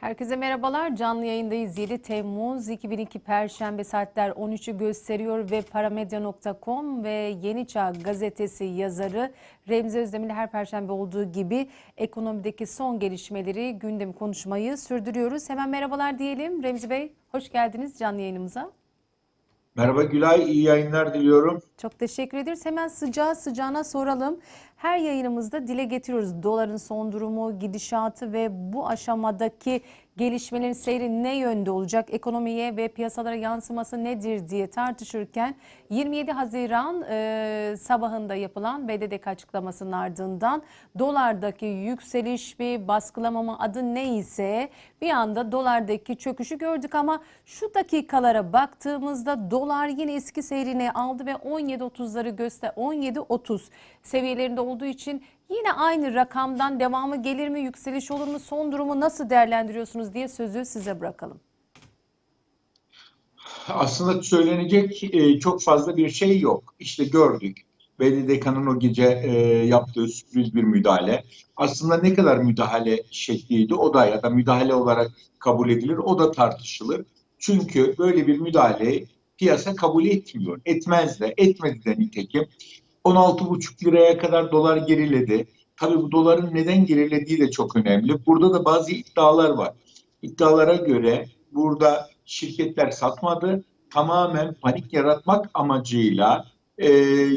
Herkese merhabalar. Canlı yayındayız. 7 Temmuz 2002 Perşembe saatler 13'ü gösteriyor ve paramedya.com ve Yeni Çağ gazetesi yazarı Remzi Özdemir her perşembe olduğu gibi ekonomideki son gelişmeleri gündem konuşmayı sürdürüyoruz. Hemen merhabalar diyelim. Remzi Bey hoş geldiniz canlı yayınımıza. Merhaba Gülay, iyi yayınlar diliyorum. Çok teşekkür ederiz. Hemen sıcağı sıcağına soralım. Her yayınımızda dile getiriyoruz doların son durumu, gidişatı ve bu aşamadaki gelişmelerin seyri ne yönde olacak, ekonomiye ve piyasalara yansıması nedir diye tartışırken 27 Haziran e, sabahında yapılan BDDK açıklamasının ardından dolardaki yükseliş bir baskılamama adı neyse bir anda dolardaki çöküşü gördük. Ama şu dakikalara baktığımızda dolar yine eski seyrini aldı ve 17.30'ları göster 17.30 seviyelerinde olduğu için yine aynı rakamdan devamı gelir mi, yükseliş olur mu, son durumu nasıl değerlendiriyorsunuz diye sözü size bırakalım. Aslında söylenecek e, çok fazla bir şey yok. İşte gördük. BDDK'nın o gece e, yaptığı sürpriz bir müdahale. Aslında ne kadar müdahale şekliydi o da ya da müdahale olarak kabul edilir o da tartışılır. Çünkü böyle bir müdahaleyi piyasa kabul etmiyor. Etmez de, etmedi de nitekim. 16,5 liraya kadar dolar geriledi. Tabii bu doların neden gerilediği de çok önemli. Burada da bazı iddialar var. İddialara göre burada şirketler satmadı. Tamamen panik yaratmak amacıyla e,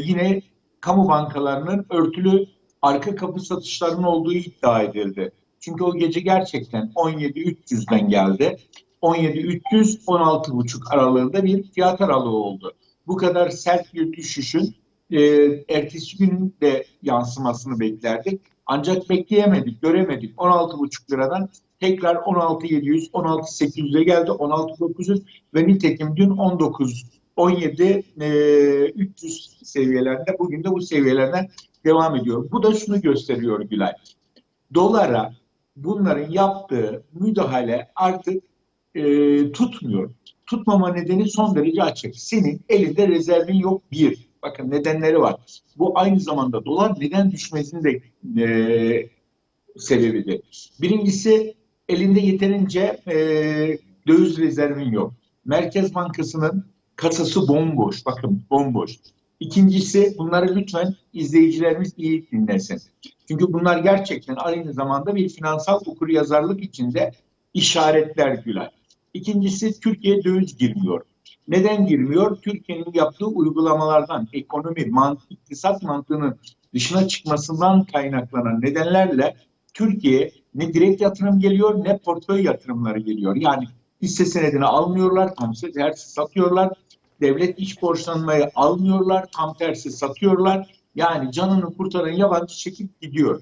yine kamu bankalarının örtülü arka kapı satışlarının olduğu iddia edildi. Çünkü o gece gerçekten 17.300'den geldi. 17.300 16.5 aralığında bir fiyat aralığı oldu. Bu kadar sert bir düşüşün e, ertesi gün de yansımasını beklerdik. Ancak bekleyemedik, göremedik. 16,5 liradan tekrar 16.700, 16.800'e geldi, 16.900 ve nitekim dün 19 17 e, 300 seviyelerinde bugün de bu seviyelerden devam ediyor. Bu da şunu gösteriyor Gülay. Dolara bunların yaptığı müdahale artık e, tutmuyor. Tutmama nedeni son derece açık. Senin elinde rezervin yok bir. Bakın nedenleri var. Bu aynı zamanda dolar neden düşmesinin de e, sebebidir. Birincisi elinde yeterince e, döviz rezervin yok. Merkez Bankası'nın kasası bomboş. Bakın bomboş. İkincisi bunları lütfen izleyicilerimiz iyi dinlesin. Çünkü bunlar gerçekten aynı zamanda bir finansal okuryazarlık içinde işaretler Gülay. İkincisi Türkiye döviz girmiyor. Neden girmiyor? Türkiye'nin yaptığı uygulamalardan, ekonomi, mantık, iktisat mantığının dışına çıkmasından kaynaklanan nedenlerle Türkiye ne direkt yatırım geliyor ne portföy yatırımları geliyor. Yani hisse senedini almıyorlar, tam tersi satıyorlar. Devlet iş borçlanmayı almıyorlar, tam tersi satıyorlar. Yani canını kurtaran yabancı çekip gidiyor.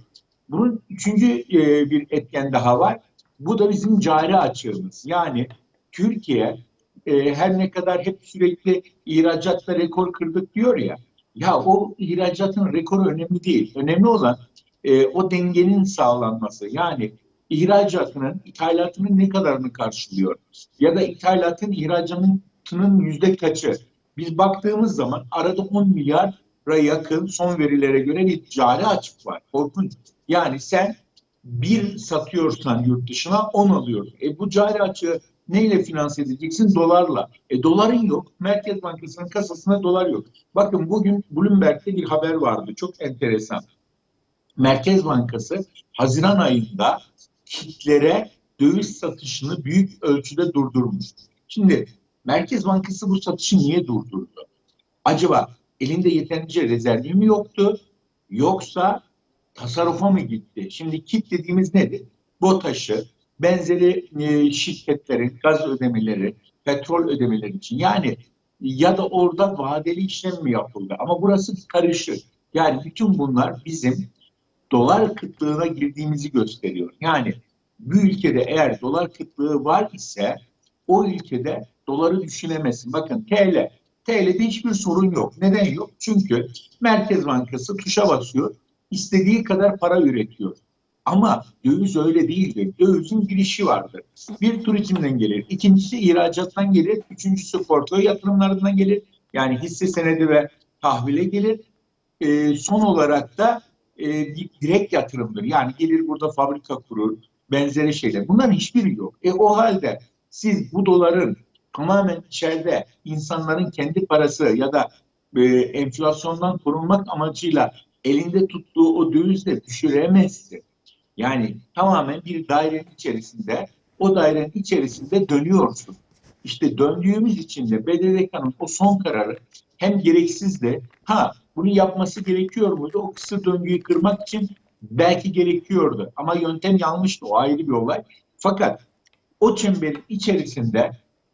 Bunun üçüncü e, bir etken daha var. Bu da bizim cari açığımız. Yani Türkiye e, her ne kadar hep sürekli ihracatta rekor kırdık diyor ya. Ya o ihracatın rekoru önemli değil. Önemli olan e, o dengenin sağlanması. Yani ihracatının ithalatının ne kadarını karşılıyor? Ya da ithalatın ihracatının yüzde kaçı? Biz baktığımız zaman arada 10 milyara yakın son verilere göre bir cari açık var. Korkunç. Yani sen bir satıyorsan yurt dışına 10 alıyorsun. E bu cari açığı neyle finanse edeceksin? Dolarla. E doların yok. Merkez Bankası'nın kasasında dolar yok. Bakın bugün Bloomberg'de bir haber vardı. Çok enteresan. Merkez Bankası Haziran ayında kitlere döviz satışını büyük ölçüde durdurmuş. Şimdi Merkez Bankası bu satışı niye durdurdu? Acaba elinde yeterince rezervi mi yoktu? Yoksa tasarrufa mı gitti? Şimdi kit dediğimiz nedir? BOTAŞ'ı, benzeri e, şirketlerin gaz ödemeleri, petrol ödemeleri için yani ya da orada vadeli işlem mi yapıldı? Ama burası karışık. Yani bütün bunlar bizim dolar kıtlığına girdiğimizi gösteriyor. Yani bir ülkede eğer dolar kıtlığı var ise o ülkede doları düşünemezsin. Bakın TL. TL'de hiçbir sorun yok. Neden yok? Çünkü Merkez Bankası tuşa basıyor. istediği kadar para üretiyor. Ama döviz öyle değildir. Dövizin girişi vardır. Bir turizmden gelir, ikincisi ihracattan gelir, üçüncüsü portföy yatırımlarından gelir. Yani hisse senedi ve tahvile gelir. Ee, son olarak da e, direkt yatırımdır. Yani gelir burada fabrika kurur, benzeri şeyler. Bunların hiçbiri yok. E o halde siz bu doların tamamen içeride insanların kendi parası ya da e, enflasyondan korunmak amacıyla elinde tuttuğu o dövizle düşüremezsin. Yani tamamen bir dairenin içerisinde, o dairenin içerisinde dönüyorsun. İşte döndüğümüz için de BDDK'nın o son kararı hem gereksiz de ha bunu yapması gerekiyor muydu? O kısır döngüyü kırmak için belki gerekiyordu. Ama yöntem yanlıştı. O ayrı bir olay. Fakat o çemberin içerisinde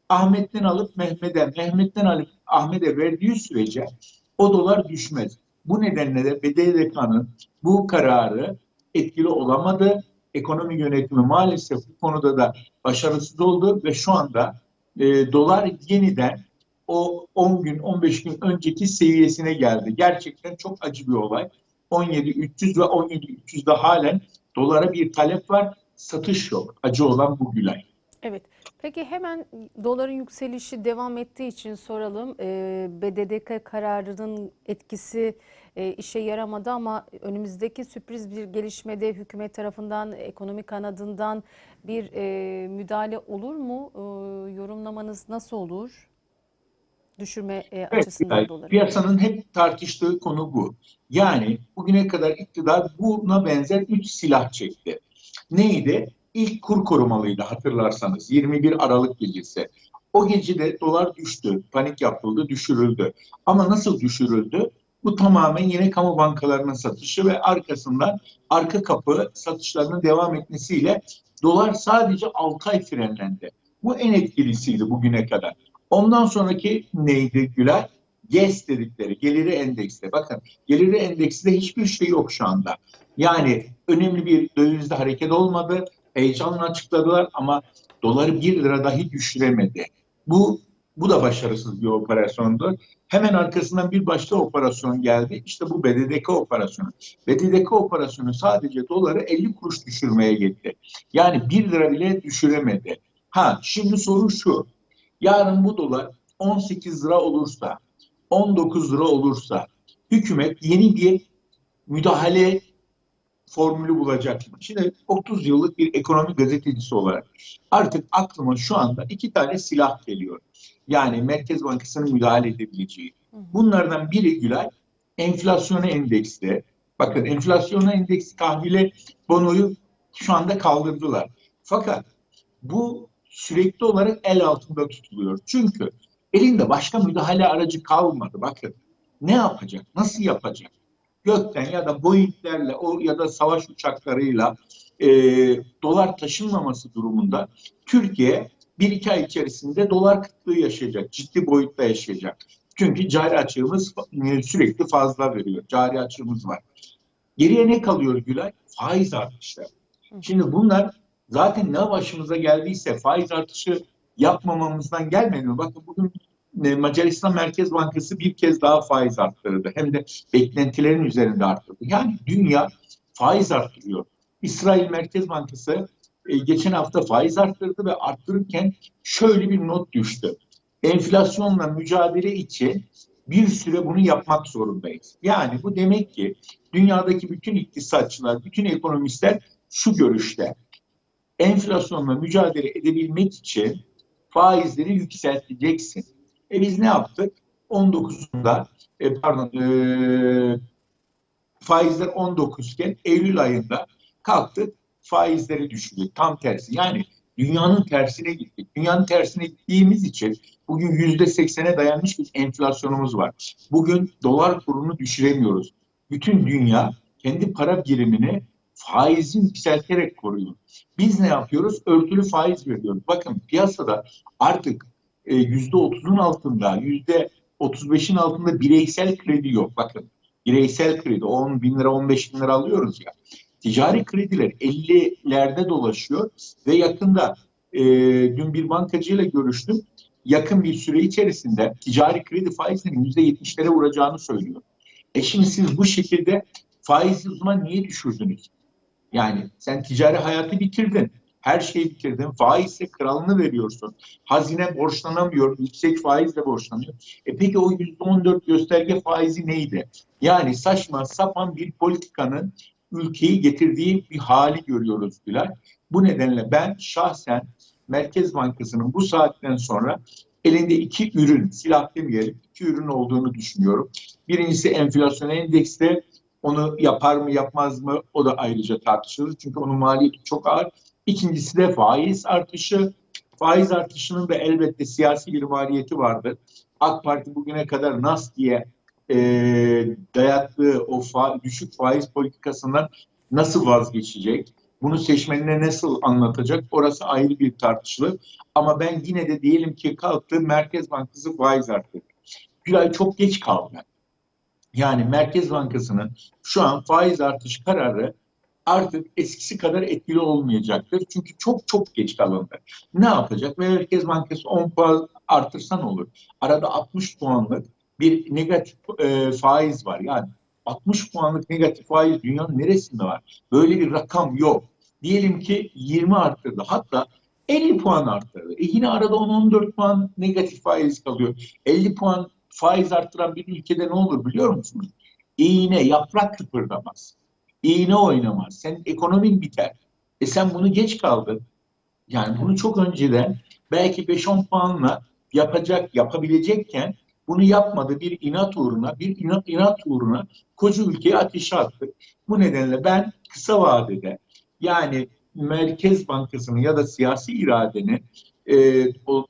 Ahmet'ten alıp Mehmet'e, Mehmet'ten alıp Ahmet'e verdiği sürece o dolar düşmez. Bu nedenle de BDDK'nın bu kararı etkili olamadı. Ekonomi yönetimi maalesef bu konuda da başarısız oldu ve şu anda e, dolar yeniden o 10 gün 15 gün önceki seviyesine geldi. Gerçekten çok acı bir olay. 17.300 ve 17.300'de halen dolara bir talep var. Satış yok. Acı olan bu Gülay. Evet. Peki hemen doların yükselişi devam ettiği için soralım. Ee, BDDK kararının etkisi e, işe yaramadı ama önümüzdeki sürpriz bir gelişmede hükümet tarafından, ekonomi kanadından bir e, müdahale olur mu? E, yorumlamanız nasıl olur? Düşürme e, Evet, açısından Gülay, doları. piyasanın hep tartıştığı konu bu. Yani bugüne kadar iktidar buna benzer üç silah çekti. Neydi? İlk kur korumalıydı hatırlarsanız 21 Aralık gecesi. O gece de dolar düştü, panik yapıldı, düşürüldü. Ama nasıl düşürüldü? Bu tamamen yine kamu bankalarının satışı ve arkasından arka kapı satışlarının devam etmesiyle dolar sadece 6 ay frenlendi. Bu en etkilisiydi bugüne kadar. Ondan sonraki neydi Gülay? GES dedikleri, geliri endeksli. Bakın geliri endeksinde hiçbir şey yok şu anda. Yani önemli bir dövizde hareket olmadı. Heyecanla açıkladılar ama doları 1 lira dahi düşüremedi. Bu bu da başarısız bir operasyondu. Hemen arkasından bir başka operasyon geldi. İşte bu BDDK operasyonu. BDDK operasyonu sadece doları 50 kuruş düşürmeye gitti. Yani 1 lira bile düşüremedi. Ha şimdi soru şu. Yarın bu dolar 18 lira olursa, 19 lira olursa hükümet yeni bir müdahale formülü bulacak? Şimdi 30 yıllık bir ekonomi gazetecisi olarak artık aklıma şu anda iki tane silah geliyor. Yani Merkez Bankası'nın müdahale edebileceği. Bunlardan biri Gülay, enflasyona endeksli. Bakın enflasyona endeksli tahvile bonoyu şu anda kaldırdılar. Fakat bu sürekli olarak el altında tutuluyor. Çünkü elinde başka müdahale aracı kalmadı. Bakın ne yapacak? Nasıl yapacak? Gökten ya da Boeing'lerle o ya da savaş uçaklarıyla e, dolar taşınmaması durumunda Türkiye bir iki ay içerisinde dolar kıtlığı yaşayacak. Ciddi boyutta yaşayacak. Çünkü cari açığımız sürekli fazla veriyor. Cari açığımız var. Geriye ne kalıyor Gülay? Faiz artışları. Şimdi bunlar zaten ne başımıza geldiyse faiz artışı yapmamamızdan gelmedi? Bakın bugün e, Macaristan Merkez Bankası bir kez daha faiz arttırdı. Hem de beklentilerin üzerinde arttırdı. Yani dünya faiz arttırıyor. İsrail Merkez Bankası e, geçen hafta faiz arttırdı ve arttırırken şöyle bir not düştü. Enflasyonla mücadele için bir süre bunu yapmak zorundayız. Yani bu demek ki dünyadaki bütün iktisatçılar, bütün ekonomistler şu görüşte. Enflasyonla mücadele edebilmek için faizleri yükselteceksin. E biz ne yaptık? 19'unda e, pardon e, faizler 19 iken Eylül ayında kalktık faizleri düşürdük. Tam tersi. Yani dünyanın tersine gittik. Dünyanın tersine gittiğimiz için bugün yüzde seksene dayanmış bir enflasyonumuz var. Bugün dolar kurunu düşüremiyoruz. Bütün dünya kendi para birimini faizi yükselterek koruyor. Biz ne yapıyoruz? Örtülü faiz veriyoruz. Bakın piyasada artık e, yüzde otuzun altında, yüzde otuz beşin altında bireysel kredi yok. Bakın bireysel kredi 10 bin lira 15 bin lira alıyoruz ya. Ticari krediler 50'lerde dolaşıyor ve yakında e, dün bir bankacıyla görüştüm. Yakın bir süre içerisinde ticari kredi faizlerinin %70'lere vuracağını söylüyor. E şimdi siz bu şekilde faizi o zaman niye düşürdünüz? Yani sen ticari hayatı bitirdin. Her şeyi bitirdin. Faizle kralını veriyorsun. Hazine borçlanamıyor. Yüksek faizle borçlanıyor. E peki o %14 gösterge faizi neydi? Yani saçma sapan bir politikanın ülkeyi getirdiği bir hali görüyoruz Gülay. Bu nedenle ben şahsen Merkez Bankası'nın bu saatten sonra elinde iki ürün, silah demeyelim, iki ürün olduğunu düşünüyorum. Birincisi enflasyon endekste onu yapar mı yapmaz mı o da ayrıca tartışılır. Çünkü onun maliyeti çok ağır. İkincisi de faiz artışı. Faiz artışının da elbette siyasi bir maliyeti vardır. AK Parti bugüne kadar NAS diye e, dayattığı o fa düşük faiz politikasından nasıl vazgeçecek? Bunu seçmenine nasıl anlatacak? Orası ayrı bir tartışılır. Ama ben yine de diyelim ki kalktı Merkez Bankası faiz arttırdı. Bir ay çok geç kaldı. Yani Merkez Bankası'nın şu an faiz artış kararı artık eskisi kadar etkili olmayacaktır. Çünkü çok çok geç kalındı. Ne yapacak? Merkez Bankası 10 puan artırsan olur. Arada 60 puanlık bir negatif e, faiz var. Yani 60 puanlık negatif faiz dünyanın neresinde var? Böyle bir rakam yok. Diyelim ki 20 arttırdı. Hatta 50 puan arttırdı. E yine arada 10-14 puan negatif faiz kalıyor. 50 puan faiz arttıran bir ülkede ne olur biliyor musunuz? İğne, yaprak kıpırdamaz. İğne oynamaz. Senin ekonomin biter. E sen bunu geç kaldın. Yani bunu çok önceden belki 5-10 puanla yapacak, yapabilecekken bunu yapmadı. Bir inat uğruna, bir inat, inat uğruna koca ülkeyi ateşe attı. Bu nedenle ben kısa vadede yani Merkez Bankası'nın ya da siyasi iradenin e,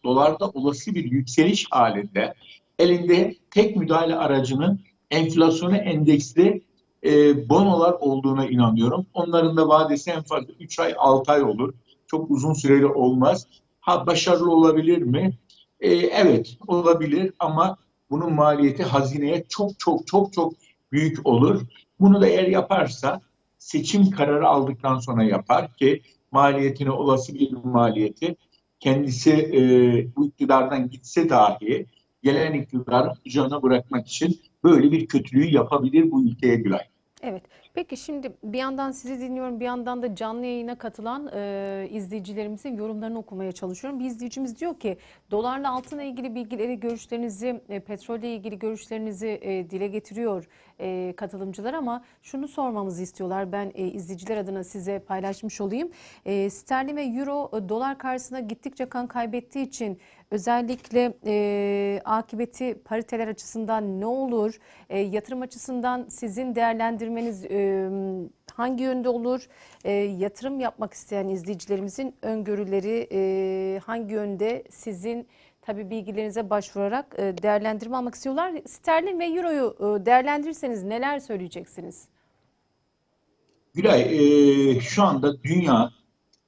dolarda olası bir yükseliş halinde elinde tek müdahale aracının enflasyona endeksli e, bonolar olduğuna inanıyorum. Onların da vadesi en fazla 3 ay 6 ay olur. Çok uzun süreli olmaz. Ha başarılı olabilir mi? E, evet olabilir ama bunun maliyeti hazineye çok çok çok çok büyük olur. Bunu da eğer yaparsa seçim kararı aldıktan sonra yapar ki maliyetine olası bir maliyeti kendisi e, bu iktidardan gitse dahi gelen iktidarın kucağına bırakmak için böyle bir kötülüğü yapabilir bu ülkeye Gülay. Evet. Peki şimdi bir yandan sizi dinliyorum, bir yandan da canlı yayına katılan e, izleyicilerimizin yorumlarını okumaya çalışıyorum. Bir izleyicimiz diyor ki dolarla altınla ilgili bilgileri, görüşlerinizi, e, petrolle ilgili görüşlerinizi e, dile getiriyor e, katılımcılar ama şunu sormamızı istiyorlar. Ben e, izleyiciler adına size paylaşmış olayım. E, sterlin ve euro e, dolar karşısında gittikçe kan kaybettiği için özellikle e, akıbeti pariteler açısından ne olur? E, yatırım açısından sizin değerlendirmeniz e, hangi yönde olur? E, yatırım yapmak isteyen izleyicilerimizin öngörüleri e, hangi yönde sizin tabi bilgilerinize başvurarak e, değerlendirme almak istiyorlar. Sterlin ve Euro'yu e, değerlendirirseniz neler söyleyeceksiniz? Gülay, e, şu anda dünya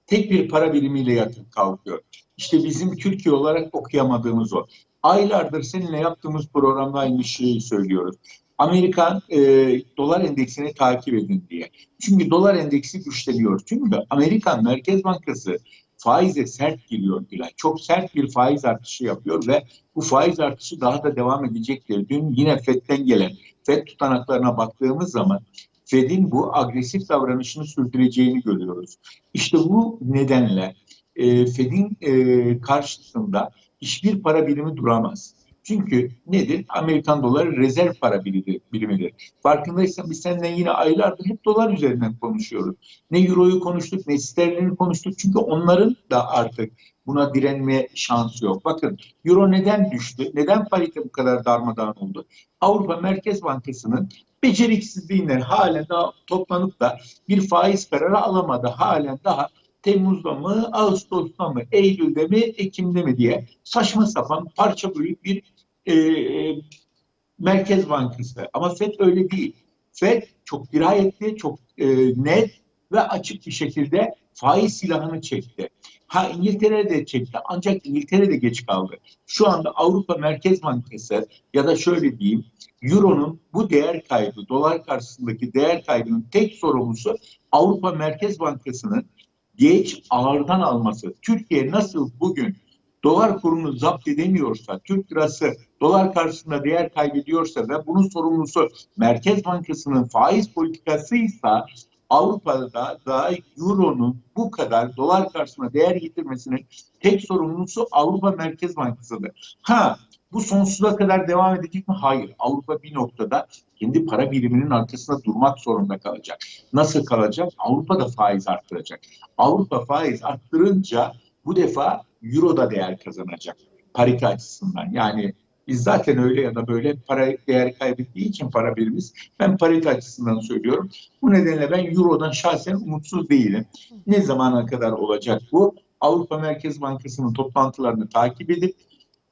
tek bir para birimiyle yatıp kalkıyor. İşte bizim Türkiye olarak okuyamadığımız o. Aylardır seninle yaptığımız programda aynı şeyi söylüyoruz. Amerikan e, dolar endeksini takip edin diye. Çünkü dolar endeksi güçleniyor. Çünkü Amerikan Merkez Bankası faize sert giriyor Gülay. Çok sert bir faiz artışı yapıyor ve bu faiz artışı daha da devam edecektir. Dün yine FED'den gelen FED tutanaklarına baktığımız zaman Fed'in bu agresif davranışını sürdüreceğini görüyoruz. İşte bu nedenle e, Fed'in e, karşısında hiçbir para birimi duramaz. Çünkü nedir? Amerikan doları rezerv para birimidir. Farkındaysan biz senden yine aylardır hep dolar üzerinden konuşuyoruz. Ne euroyu konuştuk ne sterlini konuştuk. Çünkü onların da artık buna direnme şansı yok. Bakın euro neden düştü? Neden parite bu kadar darmadağın oldu? Avrupa Merkez Bankası'nın beceriksizliğinden halen daha toplanıp da bir faiz kararı alamadı. Halen daha Temmuz'da mı, Ağustos'ta mı, Eylül'de mi, Ekim'de mi diye saçma sapan parça büyük bir e, Merkez Bankası. Ama FED öyle değil. FED çok dirayetli, çok e, net ve açık bir şekilde faiz silahını çekti. Ha İngiltere de çekti ancak İngiltere de geç kaldı. Şu anda Avrupa Merkez Bankası ya da şöyle diyeyim Euro'nun bu değer kaybı, dolar karşısındaki değer kaybının tek sorumlusu Avrupa Merkez Bankası'nın geç ağırdan alması. Türkiye nasıl bugün dolar kurunu zapt edemiyorsa, Türk lirası dolar karşısında değer kaybediyorsa ve bunun sorumlusu Merkez Bankası'nın faiz politikasıysa Avrupa'da da Euro'nun bu kadar dolar karşısında değer getirmesinin tek sorumlusu Avrupa Merkez Bankası'dır. Ha bu sonsuza kadar devam edecek mi? Hayır. Avrupa bir noktada kendi para biriminin arkasında durmak zorunda kalacak. Nasıl kalacak? Avrupa da faiz arttıracak. Avrupa faiz arttırınca bu defa Euro da değer kazanacak. Parite açısından. Yani biz zaten öyle ya da böyle para değer kaybettiği için para birimiz. Ben parite açısından söylüyorum. Bu nedenle ben Euro'dan şahsen umutsuz değilim. Ne zamana kadar olacak bu? Avrupa Merkez Bankası'nın toplantılarını takip edip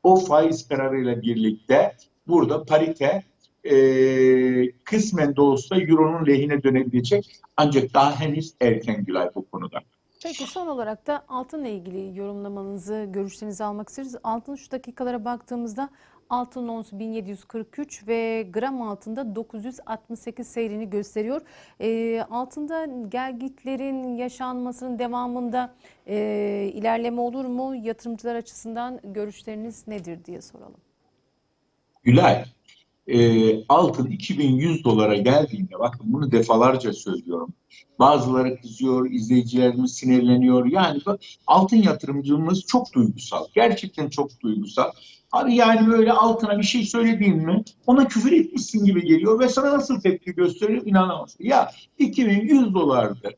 o faiz kararıyla birlikte burada parite e, kısmen de olsa Euro'nun lehine dönebilecek. Ancak daha henüz erken Gülay bu konuda. Peki son olarak da altınla ilgili yorumlamanızı, görüşlerinizi almak isteriz. Altın şu dakikalara baktığımızda altın onsu 1743 ve gram altında 968 seyrini gösteriyor. Ee, altında gelgitlerin yaşanmasının devamında e, ilerleme olur mu? Yatırımcılar açısından görüşleriniz nedir diye soralım. Gülay, e, altın 2100 dolara geldiğinde bakın bunu defalarca söylüyorum. Bazıları kızıyor, izleyicilerimiz sinirleniyor. Yani altın yatırımcımız çok duygusal. Gerçekten çok duygusal. Abi yani böyle altına bir şey söylediğin mi ona küfür etmişsin gibi geliyor ve sana nasıl tepki gösteriyor inanamazsın. Ya 2100 dolardır.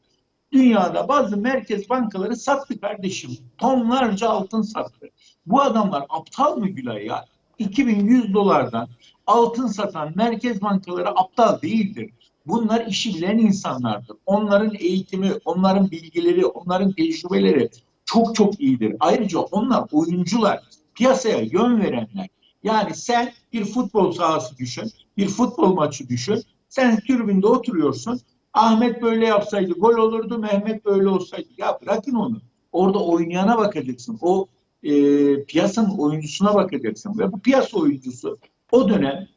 Dünyada bazı merkez bankaları sattı kardeşim. Tonlarca altın sattı. Bu adamlar aptal mı Gülay ya? 2100 dolardan altın satan merkez bankaları aptal değildir. Bunlar işi bilen insanlardır. Onların eğitimi, onların bilgileri, onların tecrübeleri çok çok iyidir. Ayrıca onlar oyuncular, piyasaya yön verenler. Yani sen bir futbol sahası düşün, bir futbol maçı düşün. Sen tribünde oturuyorsun. Ahmet böyle yapsaydı gol olurdu, Mehmet böyle olsaydı. Ya bırakın onu. Orada oynayana bakacaksın. O e, piyasanın oyuncusuna bakacaksın. Ve bu piyasa oyuncusu o dönem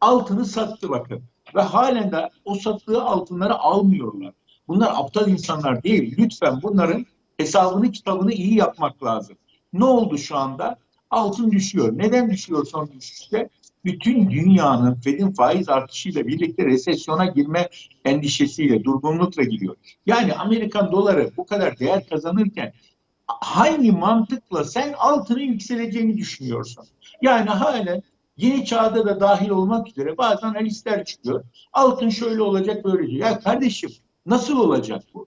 altını sattı bakın. Ve halen de o sattığı altınları almıyorlar. Bunlar aptal insanlar değil. Lütfen bunların hesabını kitabını iyi yapmak lazım. Ne oldu şu anda? Altın düşüyor. Neden düşüyor son düşüşte? Bütün dünyanın Fed'in faiz artışıyla birlikte resesyona girme endişesiyle, durgunlukla giriyor. Yani Amerikan doları bu kadar değer kazanırken hangi mantıkla sen altının yükseleceğini düşünüyorsun? Yani halen yeni çağda da dahil olmak üzere bazen analizler çıkıyor. Altın şöyle olacak böyle diyor. Ya kardeşim nasıl olacak bu?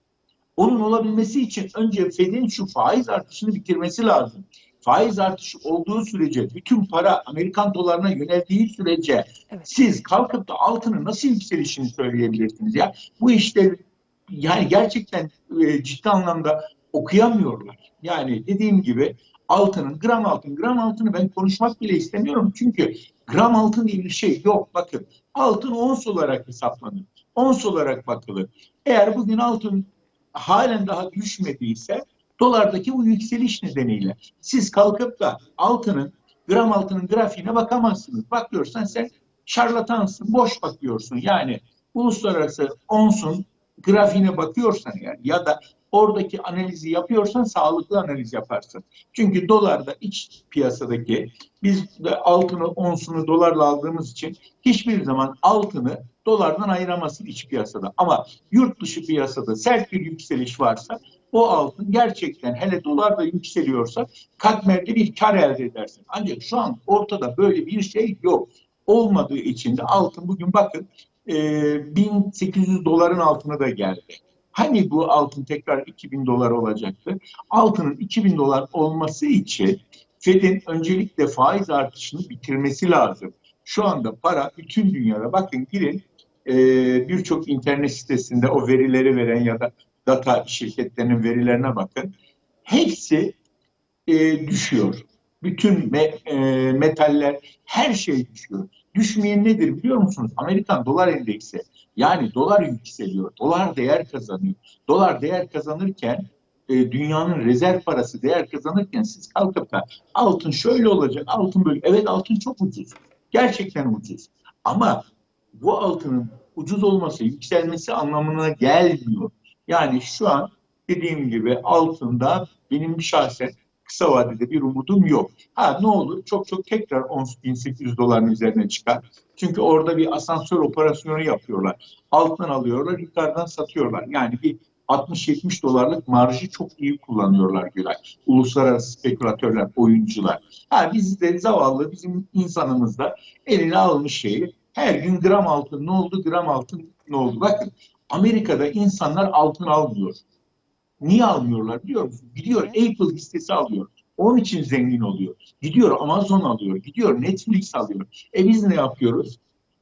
Onun olabilmesi için önce Fed'in şu faiz artışını bitirmesi lazım. Faiz artışı olduğu sürece bütün para Amerikan dolarına yöneldiği sürece Evet. siz kalkıp da altının nasıl yükselişini söyleyebilirsiniz ya? Bu işleri yani gerçekten e, ciddi anlamda okuyamıyorlar. Yani dediğim gibi altının gram altın gram altını ben konuşmak bile istemiyorum çünkü gram altın diye bir şey yok. Bakın altın ons olarak hesaplanır. Ons olarak bakılır. Eğer bugün altın halen daha düşmediyse dolardaki bu yükseliş nedeniyle siz kalkıp da altının gram altının grafiğine bakamazsınız. Bakıyorsan sen şarlatansın, boş bakıyorsun. Yani uluslararası onsun grafiğine bakıyorsan yani ya da oradaki analizi yapıyorsan sağlıklı analiz yaparsın. Çünkü dolarda iç piyasadaki biz de altını onsunu dolarla aldığımız için hiçbir zaman altını dolardan ayıramazsın iç piyasada. Ama yurt dışı piyasada sert bir yükseliş varsa o altın gerçekten hele dolar da yükseliyorsa katmerli bir kar elde edersin. Ancak şu an ortada böyle bir şey yok. Olmadığı için de altın bugün bakın e, 1800 doların altına da geldi. Hani bu altın tekrar 2000 dolar olacaktı? Altının 2000 dolar olması için Fed'in öncelikle faiz artışını bitirmesi lazım. Şu anda para bütün dünyada bakın girin e, birçok internet sitesinde o verileri veren ya da data şirketlerinin verilerine bakın. Hepsi e, düşüyor. Bütün me, e, metaller her şey düşüyor. Düşmeyen nedir biliyor musunuz? Amerikan dolar endeksi. Yani dolar yükseliyor. Dolar değer kazanıyor. Dolar değer kazanırken e, dünyanın rezerv parası değer kazanırken siz kalkıp da altın şöyle olacak, altın böyle. Evet altın çok ucuz. Gerçekten ucuz. Ama bu altının ucuz olması, yükselmesi anlamına gelmiyor. Yani şu an dediğim gibi altında benim şahsen kısa vadede bir umudum yok. Ha ne olur çok çok tekrar ons 1800 doların üzerine çıkar. Çünkü orada bir asansör operasyonu yapıyorlar. Alttan alıyorlar, yukarıdan satıyorlar. Yani bir 60-70 dolarlık marjı çok iyi kullanıyorlar Gülay. Uluslararası spekülatörler, oyuncular. Ha biz de zavallı bizim insanımız da eline almış şeyi her gün gram altın ne oldu, gram altın ne oldu? Bakın Amerika'da insanlar altın almıyor. Niye almıyorlar biliyor musun? Gidiyor Apple hissesi alıyor. Onun için zengin oluyor. Gidiyor Amazon alıyor. Gidiyor Netflix alıyor. E biz ne yapıyoruz?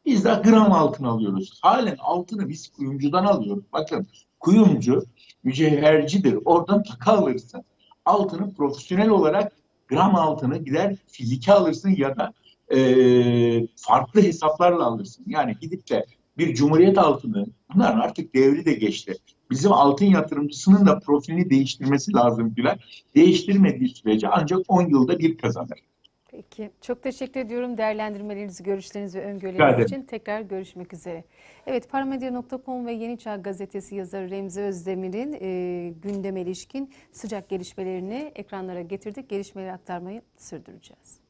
Biz de gram altın alıyoruz. Halen altını biz kuyumcudan alıyoruz. Bakın kuyumcu mücevhercidir. Oradan taka alırsın. Altını profesyonel olarak gram altını gider fiziki alırsın ya da e, farklı hesaplarla alırsın. Yani gidip de bir cumhuriyet altını bunların artık devri de geçti. Bizim altın yatırımcısının da profilini değiştirmesi lazım Gülen. Değiştirmediği sürece ancak 10 yılda bir kazanır. Peki. Çok teşekkür ediyorum değerlendirmeleriniz, görüşleriniz ve öngörüleriniz için. Tekrar görüşmek üzere. Evet, Paramedya.com ve Yeni Çağ Gazetesi yazarı Remzi Özdemir'in e, gündeme ilişkin sıcak gelişmelerini ekranlara getirdik. Gelişmeleri aktarmayı sürdüreceğiz.